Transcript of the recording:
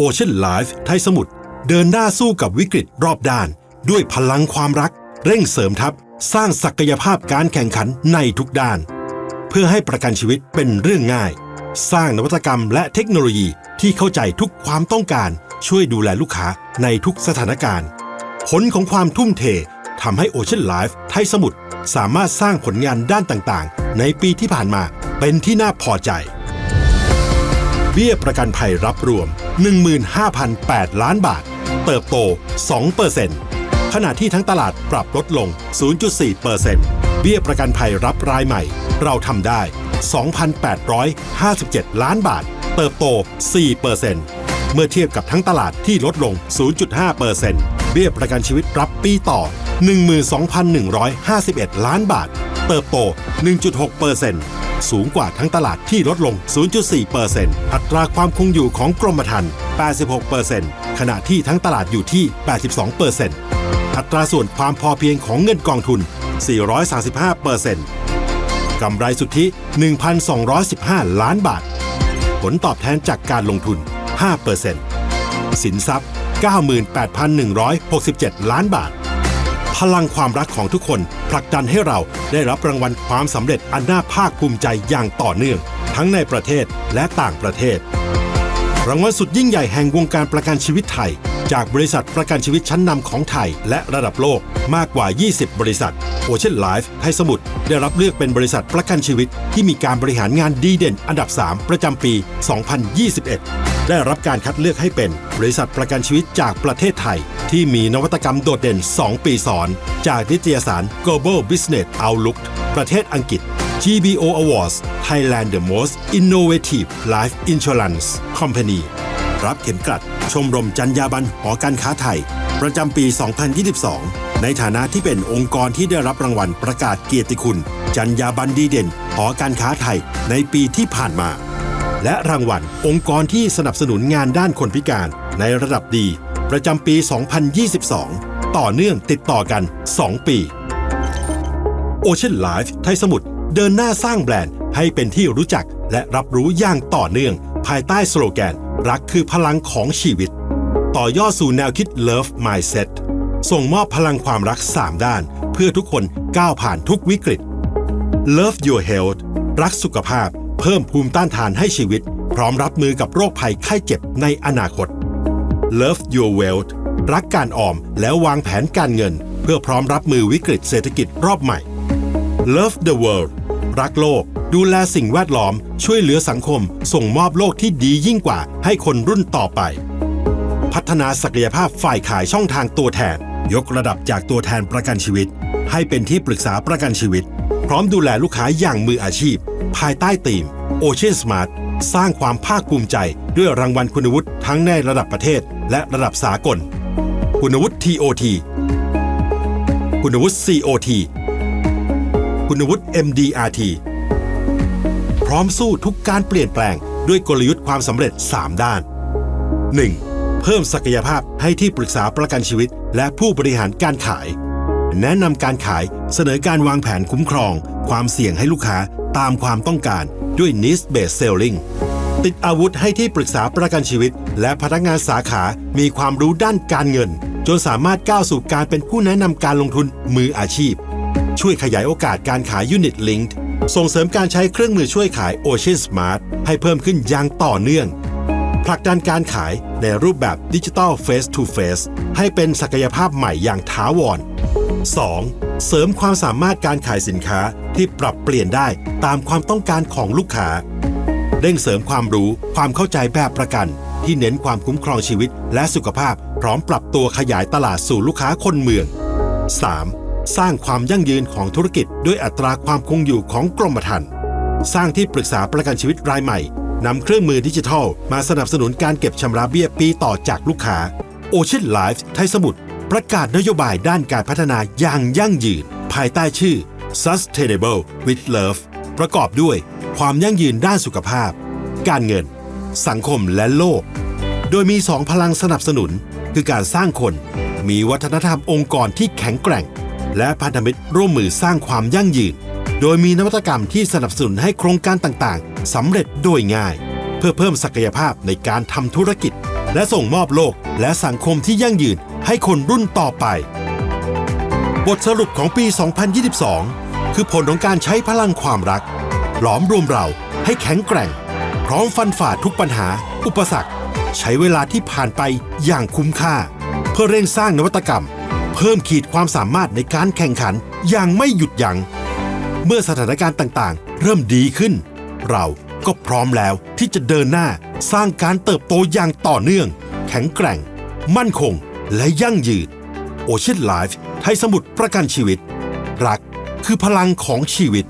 Ocean Life ไทยสมุทรเดินหน้าสู้กับวิกฤตรอบด้าน ด้วยพลังความรัก เร่งเสริมทัพ สร้างศักยภาพการแข่งขันในทุกด้าน เพื่อให้ประกันชีวิตเป็นเรื่องง่าย สร้างนวัตกรรมและเทคโนโลยีที่เข้าใจทุกความต้องการ ช่วยดูแลลูกค้าในทุกสถานการณ์ ผลของความทุ่มเททำให้ Ocean Life ไทยสมุทรสามารถสร้างผลงานด้านต่างๆ ในปีที่ผ่านมาเป็นที่น่าพอใจ เบี้ยประกันภัยรับรวม 15,008 ล้านบาท เติบโต 2%ขณะที่ทั้งตลาดปรับลดลง 0.4%เบี้ยประกันภัยรับรายใหม่ เราทำได้ 2,857 ล้านบาท เติบโต 4%เมื่อเทียบกับทั้งตลาดที่ลดลง 0.5%เบี้ยประกันชีวิตรับปีต่อ 12,151 ล้านบาท เติบโต 1.6% สูงกว่าทั้งตลาดที่ลดลง 0.4%อัตราความคงอยู่ของกรมธรรม์86%ขณะที่ทั้งตลาดอยู่ที่ 82%อัตราส่วนความพอเพียงของเงินกองทุน 435%กำไรสุทธิ 1,215 ล้านบาท ผลตอบแทนจากการลงทุน 5%สินทรัพย์ 98,167 ล้านบาท พลังความรักของทุกคนผลักดันให้เราได้รับรางวัลความสำเร็จอันน่าภาคภูมิใจอย่างต่อเนื่อง ทั้งในประเทศและต่างประเทศ รางวัลสุดยิ่งใหญ่แห่งวงการประกันชีวิตไทย จากบริษัทประกันชีวิตชั้นนำของไทยและระดับโลกมากกว่า 20 บริษัท Ocean Life ไทยสมุทรได้รับเลือกเป็นบริษัทประกันชีวิตที่มีการบริหารงานดีเด่นอันดับ 3 ประจำปี 2021 ได้รับการคัดเลือกให้เป็นบริษัทประกันชีวิตจากประเทศไทย ที่มีนวัตกรรมโดดเด่น 2 ปีซ้อน จากนิตยสาร Global Business Outlook ประเทศอังกฤษ GBO Awards Thailand the Most Innovative Life Insurance Company รับเข็มกลัด ชมรมจรรยาบรรณหอการค้าไทย ประจำปี 2022 ในฐานะที่เป็นองค์กรที่ได้รับรางวัลประกาศเกียรติคุณจรรยาบรรณดีเด่นหอการค้าไทยในปีที่ผ่านมา และรางวัลองค์กรที่สนับสนุนงานด้านคนพิการในระดับดี ประจำปี 2022 ต่อเนื่องติดต่อกัน 2 ปี Ocean Life ไทยสมุทรเดินหน้าสร้างแบรนด์ให้เป็นที่รู้จักและรับรู้อย่างต่อเนื่อง ภายใต้สโลแกน รักคือพลังของชีวิต ต่อยอดสู่แนวคิด Love Mindset ส่งมอบพลังความรัก 3 ด้าน เพื่อทุกคนก้าวผ่านทุกวิกฤต Love Your Health รักสุขภาพ เพิ่มภูมิต้านทานให้ชีวิต พร้อมรับมือกับโรคภัยไข้เจ็บในอนาคต Love Your Wealth รักการออมแล้ววางแผนการเงิน เพื่อพร้อมรับมือวิกฤตเศรษฐกิจรอบใหม่ Love the World รักโลก ดูแลสิ่งแวดล้อม ช่วยเหลือสังคม ส่งมอบโลกที่ดียิ่งกว่าให้คนรุ่นต่อไป พัฒนาศักยภาพฝ่ายขายช่องทางตัวแทน ยกระดับจากตัวแทนประกันชีวิต ให้เป็นที่ปรึกษาประกันชีวิต พร้อมดูแลลูกค้าอย่างมืออาชีพ ภายใต้ธีม Ocean Smart สร้างความภาคภูมิใจด้วยรางวัลคุณวุฒิทั้งในระดับประเทศ และระดับสากล คุณวุฒิ TOT คุณวุฒิ COT คุณวุฒิ MDRT พร้อมสู้ทุกการเปลี่ยนแปลงด้วยกลยุทธ์ความสำเร็จ 3 ด้าน 1. เพิ่มศักยภาพให้ที่ปรึกษาประกันชีวิต และผู้บริหารการขาย แนะนำการขายเสนอการวางแผนคุ้มครอง ความเสี่ยงให้ลูกค้าตามความต้องการ ด้วย Needs Based Selling ติดอาวุธให้ที่ปรึกษาประกันชีวิต และพนักงานสาขามีความรู้ด้านการเงิน จนสามารถก้าวสู่การเป็นผู้แนะนำการลงทุนมืออาชีพ ช่วยขยายโอกาสการขาย Unit Linked ส่งเสริมการใช้เครื่องมือช่วยขาย Ocean Smart ให้เพิ่มขึ้นอย่างต่อเนื่องผลักดันการขายในรูปแบบดิจิทัล Face to Face ให้เป็นศักยภาพใหม่อย่างถาวร 2. เสริมความสามารถการขายสินค้า ที่ปรับเปลี่ยนได้ตามความต้องการของลูกค้าเร่งเสริมความรู้ความเข้าใจแบบประกัน ที่เน้นความคุ้มครองชีวิตและสุขภาพ พร้อมปรับตัวขยายตลาดสู่ลูกค้าคนเมือง 3. สร้างความยั่งยืนของธุรกิจด้วยอัตราความคงอยู่ของกรมธรรม์สร้างที่ปรึกษาประกันชีวิตรายใหม่นำเครื่องมือดิจิทัล มาสนับสนุนการเก็บชำระเบี้ยปีต่อจากลูกค้า Ocean Life ไทยสมุทรประกาศนโยบายด้านการพัฒนาอย่างยั่งยืน ภายใต้ชื่อ Sustainable with Love ประกอบด้วย ความยั่งยืนด้านสุขภาพ การเงิน สังคมและโลก โดยมีสองพลังสนับสนุน คือการสร้างคน มีวัฒนธรรมองค์กรที่แข็งแกร่ง และพันธมิตรร่วมมือสร้างความยั่งยืน โดยมีนวัตกรรมที่สนับสนุนให้โครงการต่างๆสำเร็จโดยง่าย เพื่อเพิ่มศักยภาพในการทำธุรกิจ และส่งมอบโลกและสังคมที่ยั่งยืนให้คนรุ่นต่อไป บทสรุปของปี 2022 คือผลของการใช้พลังความรัก หลอมรวมเราให้แข็งแกร่ง พร้อมฟันฝ่าทุกปัญหา อุปสรรค ใช้เวลาที่ผ่านไปอย่างคุ้มค่า เพื่อเร่งสร้างนวัตกรรม เพิ่มขีดความสามารถในการแข่งขันอย่างไม่หยุดยัง้งเมื่อสถานการณ์ต่างๆ เริ่มดีขึ้น เราก็พร้อมแล้วที่จะเดินหน้าสร้างการเติบโตอย่างต่อเนื่อง แข็งแกร่ง มั่นคงและยั่งยืน โอเชียนไลฟ์ไทยสมุทรประกันชีวิต รักคือพลังของชีวิต